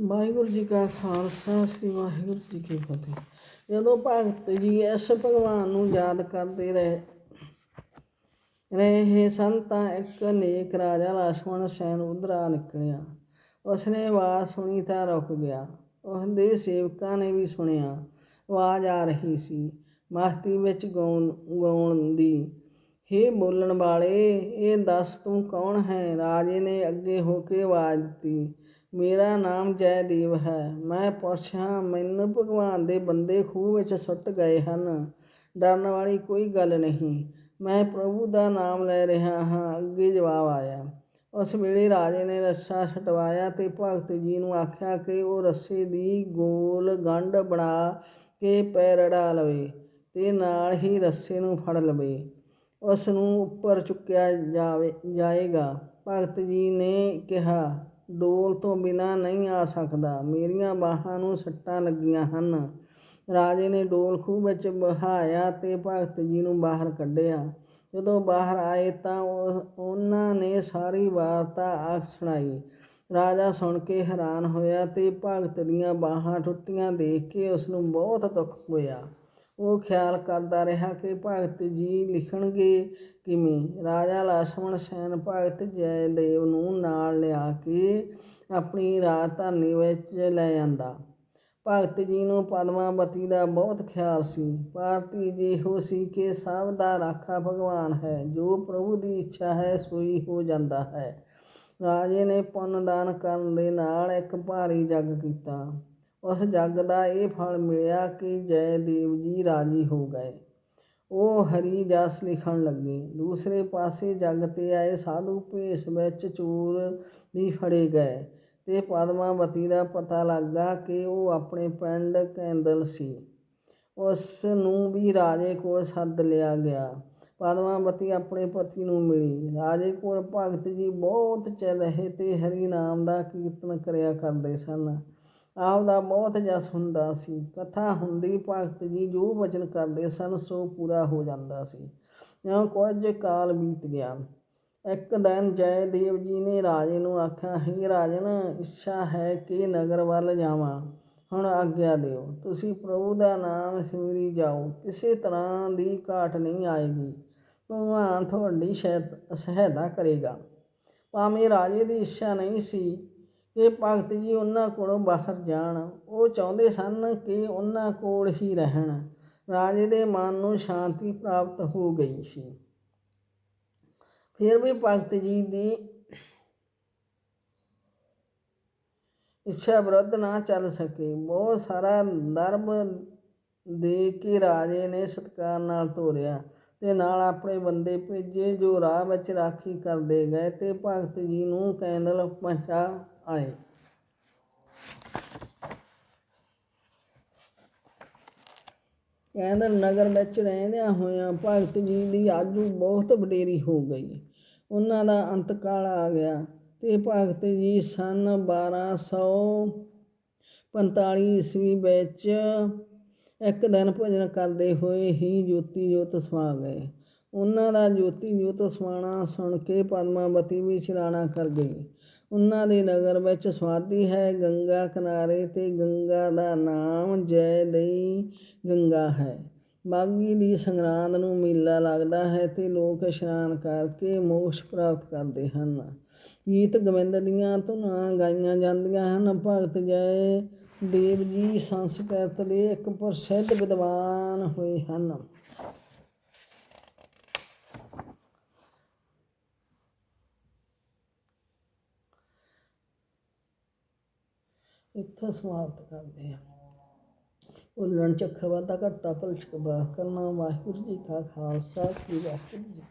ਵਾਹਿਗੁਰੂ ਜੀ ਕਾ ਖਾਲਸਾ, ਸ੍ਰੀ ਵਾਹਿਗੁਰੂ ਜੀ ਕੀ ਫਤਿਹ। ਜਦੋਂ ਭਗਤ ਜੀ ਇਸ ਭਗਵਾਨ ਨੂੰ ਯਾਦ ਕਰਦੇ ਰਹੇ ਰਹੇ ਸਨ ਤਾਂ ਇੱਕ ਨੇਕ ਰਾਜਾ ਲਛਮਣ ਸੈਨ ਉਧਰ ਨਿਕਲਿਆ। ਉਸਨੇ ਆਵਾਜ਼ ਸੁਣੀ ਤਾਂ ਰੁਕ ਗਿਆ। ਉਹਦੇ ਸੇਵਕਾਂ ਨੇ ਵੀ ਸੁਣਿਆ। ਆਵਾਜ਼ ਆ ਰਹੀ ਸੀ, ਮਸਤੀ ਵਿੱਚ ਗਾਉਣ ਗਾਉਣ ਦੀ। ਹੇ ਬੋਲਣ ਵਾਲੇ, ਇਹ ਦੱਸ ਤੂੰ ਕੌਣ ਹੈ? ਰਾਜੇ ਨੇ ਅੱਗੇ ਹੋ ਕੇ ਆਵਾਜ਼ ਦਿੱਤੀ। ਮੇਰਾ ਨਾਮ ਜੈਦੇਵ ਹੈ। ਮੈਂ ਪੁਰਸ਼ ਹਾਂ ਮੈਨੂੰ ਭਗਵਾਨ ਦੇ ਬੰਦੇ ਖੂਹ ਵਿੱਚ ਸੁੱਟ ਗਏ ਹਨ। ਡਰਨ ਵਾਲੀ ਕੋਈ ਗੱਲ ਨਹੀਂ। ਮੈਂ ਪ੍ਰਭੂ ਦਾ ਨਾਮ ਲੈ ਰਿਹਾ ਹਾਂ। ਅੱਗੇ ਜਵਾਬ ਆਇਆ। ਉਸ ਵੇਲੇ ਰਾਜੇ ਨੇ ਰੱਸਾ ਛਟਵਾਇਆ ਤੇ ਭਗਤ ਜੀ ਨੂੰ ਆਖਿਆ ਕਿ ਉਹ ਰੱਸੇ ਦੀ ਗੋਲ ਗੰਢ ਬਣਾ ਕੇ ਪੈਰ ਅੜਾ ਲਵੇ ਤੇ ਨਾਲ ਹੀ ਰੱਸੇ ਨੂੰ ਫੜ ਲਵੇ। ਉਸ ਨੂੰ ਉੱਪਰ ਚੁੱਕਿਆ ਜਾਵੇ, ਜਾਏਗਾ। ਭਗਤ ਜੀ ਨੇ ਕਿਹਾ ਡੋਲ ਤੋਂ ਬਿਨਾ ਨਹੀਂ ਆ ਸਕਦਾ। ਮੇਰੀਆਂ ਬਾਹਾਂ ਨੂੰ ਸੱਟਾਂ ਲੱਗੀਆਂ ਹਨ। ਰਾਜੇ ਨੇ ਡੋਲ ਖੂਹ ਵਿੱਚ ਬਹਾਇਆ ਤੇ ਭਗਤ ਜੀ ਨੂੰ ਬਾਹਰ ਕੱਢਿਆ। ਜਦੋਂ ਬਾਹਰ ਆਏ ਤਾਂ ਉਹ- ਉਹਨਾਂ ਨੇ ਸਾਰੀ ਵਾਰਤਾ ਆਖ ਸੁਣਾਈ। ਰਾਜਾ ਸੁਣ ਕੇ ਹੈਰਾਨ ਹੋਇਆ ਤੇ ਭਗਤ ਦੀਆਂ ਬਾਹਾਂ ਟੁੱਟੀਆਂ ਦੇਖ ਕੇ ਉਸ ਨੂੰ ਬਹੁਤ ਦੁੱਖ ਹੋਇਆ। ਉਹ ਖਿਆਲ ਕਰਦਾ ਰਿਹਾ ਕਿ ਭਗਤ ਜੀ ਲਿਖਣਗੇ ਕਿਵੇਂ? ਰਾਜਾ ਲਛਮਣ ਸੈਨ ਭਗਤ ਜੈਦੇਵ ਨੂੰ ਨਾਲ ਲਿਆ ਕੇ ਆਪਣੀ ਰਾਜਧਾਨੀ ਵਿੱਚ ਲੈ ਜਾਂਦਾ ਭਗਤ ਜੀ ਨੂੰ ਪਦਮਾਵਤੀ ਦਾ ਬਹੁਤ ਖਿਆਲ ਸੀ। ਭਾਰਤੀ ਜੀ ਇਹੋ ਸੀ ਕਿ ਸਭ ਦਾ ਰਾਖਾ ਭਗਵਾਨ ਹੈ, ਜੋ ਪ੍ਰਭੂ ਦੀ ਇੱਛਾ ਹੈ ਸੋਈ ਹੋ ਜਾਂਦਾ ਹੈ। ਰਾਜੇ ਨੇ ਪੁੰਨ ਦਾਨ ਕਰਨ ਦੇ ਨਾਲ ਇੱਕ ਭਾਰੀ ਜੱਗ ਕੀਤਾ। ਉਸ ਜੱਗ ਦਾ ਇਹ ਫਲ ਮਿਲਿਆ ਕਿ ਜੈ ਦੇਵ ਜੀ ਰਾਜੀ ਹੋ ਗਏ। ਉਹ ਹਰੀ ਜਸ ਲਿਖਣ ਲੱਗੇ। ਦੂਸਰੇ ਪਾਸੇ ਜੱਗ ਤੇ ਆਏ ਸਾਧੂ ਭੇਸ ਵਿੱਚ ਚੂਰ ਵੀ ਫੜੇ ਗਏ ਤੇ ਪਦਮਾਵਤੀ ਦਾ ਪਤਾ ਲੱਗਾ ਕਿ ਉਹ ਆਪਣੇ ਪਿੰਡ ਕੈਂਦਲ ਸੀ। ਉਸ ਨੂੰ ਵੀ ਰਾਜੇ ਕੋਲ ਸੱਦ ਲਿਆ ਗਿਆ। ਪਦਮਾਵਤੀ ਆਪਣੇ ਪਤੀ ਨੂੰ ਮਿਲੀ। ਰਾਜੇ ਕੋਲ ਭਗਤ ਜੀ ਬਹੁਤ ਚਿਰ ਰਹੇ ਤੇ ਹਰੀ ਨਾਮ ਦਾ ਕੀਰਤਨ ਕਰਿਆ ਕਰਦੇ ਸਨ। ਆਪ ਦਾ ਬਹੁਤ ਜਸ ਹੁੰਦਾ ਸੀ। ਕਥਾ ਹੁੰਦੀ ਭਗਤ ਜੀ ਜੋ ਵਚਨ ਕਰਦੇ ਸਨ, ਸੋ ਪੂਰਾ ਹੋ ਜਾਂਦਾ ਸੀ। ਇਉਂ ਕੁਝ ਕਾਲ ਬੀਤ ਗਿਆ। ਇੱਕ ਦਿਨ ਜੈਦੇਵ ਜੀ ਨੇ ਰਾਜੇ ਨੂੰ ਆਖਿਆ, ਹੈ ਰਾਜਨ, ਇੱਛਾ ਹੈ ਕਿ ਨਗਰ ਵੱਲ ਜਾਵਾਂ। ਹੁਣ ਆਗਿਆ ਦਿਓ। ਤੁਸੀਂ ਪ੍ਰਭੂ ਦਾ ਨਾਮ ਸਿਮਰੀ ਜਾਓ। ਕਿਸੇ ਤਰ੍ਹਾਂ ਦੀ ਘਾਟ ਨਹੀਂ ਆਏਗੀ। ਭਗਵਾਨ ਤੁਹਾਡੀ ਸ਼ਾਇਦ ਸਹਾਇਤਾ ਕਰੇਗਾ। ਭਾਵੇਂ ਰਾਜੇ ਦੀ ਇੱਛਾ ਨਹੀਂ ਸੀ ਕਿ ਭਗਤ ਜੀ ਉਹਨਾਂ ਕੋਲੋਂ ਬਾਹਰ ਜਾਣ। ਉਹ ਚਾਹੁੰਦੇ ਸਨ ਕਿ ਉਹਨਾਂ ਕੋਲ ਹੀ ਰਹਿਣ। ਰਾਜੇ ਦੇ ਮਨ ਨੂੰ ਸ਼ਾਂਤੀ ਪ੍ਰਾਪਤ ਹੋ ਗਈ ਸੀ। ਫਿਰ ਵੀ ਭਗਤ ਜੀ ਦੀ ਇੱਛਾ ਵਿਰੁੱਧ ਨਾ ਚੱਲ ਸਕੇ। ਬਹੁਤ ਸਾਰਾ ਦਰਬ ਦੇ ਕੇ ਰਾਜੇ ਨੇ ਸਤਕਾਰ ਨਾਲ ਤੋਰਿਆ ਤੇ ਨਾਲ ਆਪਣੇ ਬੰਦੇ ਭੇਜੇ ਜੋ ਰਾਹ ਵਿੱਚ ਰਾਖੀ ਕਰਦੇ ਗਏ ਤੇ ਭਗਤ ਜੀ ਨੂੰ ਕੈਂਦਲ ਪਹੁੰਚਾ ਆਏ। ਕੈਂਦਲ ਨਗਰ ਵਿੱਚ ਰਹਿੰਦਿਆਂ ਹੋਇਆਂ ਭਗਤ ਜੀ ਦੀ ਆਜੂ ਬਹੁਤ ਵਡੇਰੀ ਹੋ ਗਈ। ਉਹਨਾਂ ਦਾ ਅੰਤਕਾਲ ਆ ਗਿਆ ਤੇ ਭਗਤ ਜੀ ਸਨ 1245 ਈਸਵੀ ਵਿੱਚ ਇੱਕ ਦਿਨ ਭਜਨ ਕਰਦੇ ਹੋਏ ਹੀ ਜੋਤੀ ਜੋਤ ਸਮਾ ਗਏ। ਉਹਨਾਂ ਦਾ ਜੋਤੀ ਜੋਤ ਸਮਾਣਾ ਸੁਣ ਕੇ ਪਦਮਾਵਤੀ ਵੀ ਸਰਾਣਾ ਕਰ ਗਈ। ਉਹਨਾਂ ਦੇ ਨਗਰ ਵਿੱਚ ਸਮਾਧੀ ਹੈ। ਗੰਗਾ ਕਿਨਾਰੇ ਤੇ ਗੰਗਾ ਦਾ ਨਾਮ ਜੈ ਦੇਈ ਗੰਗਾ ਹੈ। ਮਾਘੀ ਦੀ ਸੰਗਰਾਂਦ ਨੂੰ ਮੇਲਾ ਲੱਗਦਾ ਹੈ ਤੇ ਲੋਕ ਇਸ਼ਨਾਨ ਕਰਕੇ ਮੋਕਸ਼ ਪ੍ਰਾਪਤ ਕਰਦੇ ਹਨ। ਗੀਤ ਗੋਬਿੰਦ ਦੀਆਂ ਧੁਨਾਂ ਗਾਈਆਂ ਜਾਂਦੀਆਂ ਹਨ। ਭਗਤ ਜੈ ਦੇਵ ਜੀ ਸੰਸਕ੍ਰਿਤ ਦੇ ਇੱਕ ਪ੍ਰਸਿੱਧ ਵਿਦਵਾਨ ਹੋਏ ਹਨ। ਇੱਥੋਂ ਸਮਾਪਤ ਕਰਦੇ ਹਾਂ। ਉਲਣ ਚੱਕਰ ਵਾਧਾ ਘਟਾ ਭਲਚ ਕਬਾ ਕਰਨਾ। ਵਾਹਿਗੁਰੂ ਜੀ ਕਾ ਖਾਲਸਾ, ਸ੍ਰੀ ਵਾਹਿਗੁਰੂ ਜੀ